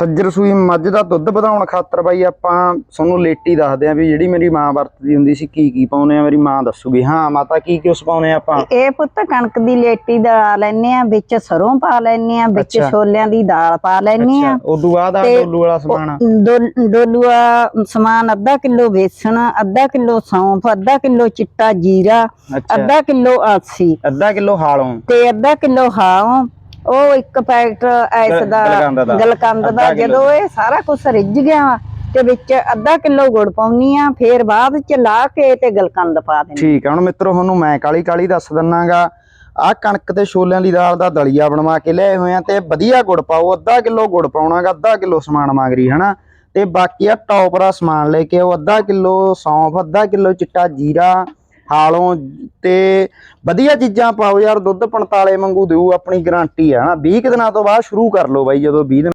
ਸੱਜਰ ਸੂਈ ਮੱਝ ਦਾ ਦੁੱਧ ਵਧਾਉਣ ਖਾਤਰ ਬਾਈ ਆਪਾਂ ਤੁਹਾਨੂੰ ਲੇਟੀ ਦੱਸਦੇ ਆ ਵੀ ਜਿਹੜੀ ਮੇਰੀ ਮਾਂ ਵਰਤਦੀ ਹੁੰਦੀ ਸੀ ਕੀ ਕੀ ਪਾਉਨੇ ਆ ਮੇਰੀ ਮਾਂ ਦੱਸੂਗੀ। ਹਾਂ ਮਾਤਾ ਕੀ ਕੀ ਉਸ ਪਾਉਨੇ ਆ ਆਪਾਂ? ਇਹ ਪੁੱਤ ਕਣਕ ਦੀ ਲੇਟੀ ਦਾ ਲੈਨੇ ਆ ਵਿੱਚ ਸਰੋਂ ਪਾ ਲੈਨੇ ਆ ਵਿੱਚ। ਛੋਲਿਆਂ ਦੀ ਦਾਲ ਪਾ ਲੈਨੇ ਆ ਅੱਛਾ ਉਦੋਂ ਬਾਅਦ ਆ ਤੇ ਡੋਲੂ ਵਾਲਾ ਸਮਾਨ? ਡੋ- ਡੋਲੂਆ ਸਮਾਨ ਅੱਧਾ ਕਿਲੋ ਵੇਸਣ ਅੱਧਾ ਕਿਲੋ ਸੌਂਫ ਅੱਧਾ ਕਿਲੋ ਚਿੱਟਾ ਜੀਰਾ ਅੱਧਾ ਕਿਲੋ ਆਸੀ ਅੱਧਾ ਕਿਲੋ ਹਾਲੋਂ। ਤੇ ਅੱਧਾ ਕਿਲੋ ਹਾਉ ਉਹ ਇੱਕ ਪੈਕਟ ਐਸ ਦਾ ਗਲਕੰਦ ਦਾ। ਗਲਕੰਦ। ਜਦੋਂ ਇਹ ਸਾਰਾ ਕੁਝ ਰਿੱਝ ਗਿਆ ਤੇ ਵਿੱਚ ਅੱਧਾ ਕਿਲੋ ਗੁੜ ਪਾਉਣੀ ਆ ਫੇਰ ਬਾਅਦ ਚ ਲਾ ਕੇ ਤੇ ਗਲਕੰਦ ਪਾ ਦੇਣੀ ਠੀਕ ਹੈ ਹੁਣ ਮਿੱਤਰੋ ਤੁਹਾਨੂੰ ਮੈਂ ਕਾਲੀ ਕਾਲੀ ਦੱਸ ਦਿੰਨਾਗਾ ਆ ਕਣਕ ਤੇ ਛੋਲਿਆਂ ਦੀ ਦਾਲ ਦਾ ਦਲੀਆ ਬਣਵਾ ਕੇ ਲਿਆਏ ਹੋਏ ਆ ਤੇ ਵਧੀਆ ਗੁੜ ਪਾਓ ਅੱਧਾ ਕਿਲੋ ਗੁੜ ਪਾਉਣਾਗਾ ਅੱਧਾ ਕਿਲੋ ਸਮਾਨ ਮੰਗਰੀ ਹਨਾ ਤੇ ਬਾਕੀ ਆ ਟੌਪ ਦਾ ਸਮਾਨ ਲੈ ਕੇ ਆਓ ਅੱਧਾ ਕਿਲੋ ਸੌਂਫ ਅੱਧਾ ਕਿਲੋ ਚਿੱਟਾ ਜੀਰਾ ਹਾਲੋਂ ਤੇ ਵਧੀਆ ਚੀਜ਼ਾਂ ਪਾਓ ਯਾਰ, ਦੁੱਧ 45 ਵਾਂਗੂ ਦਿਓ, ਆਪਣੀ ਗਾਰੰਟੀ ਆ, ਹਨਾ? 20 ਕੁ ਦਿਨਾਂ ਤੋਂ ਬਾਅਦ ਸ਼ੁਰੂ ਕਰ ਲਓ ਬਾਈ, ਜਦੋਂ 20 ਦਿਨ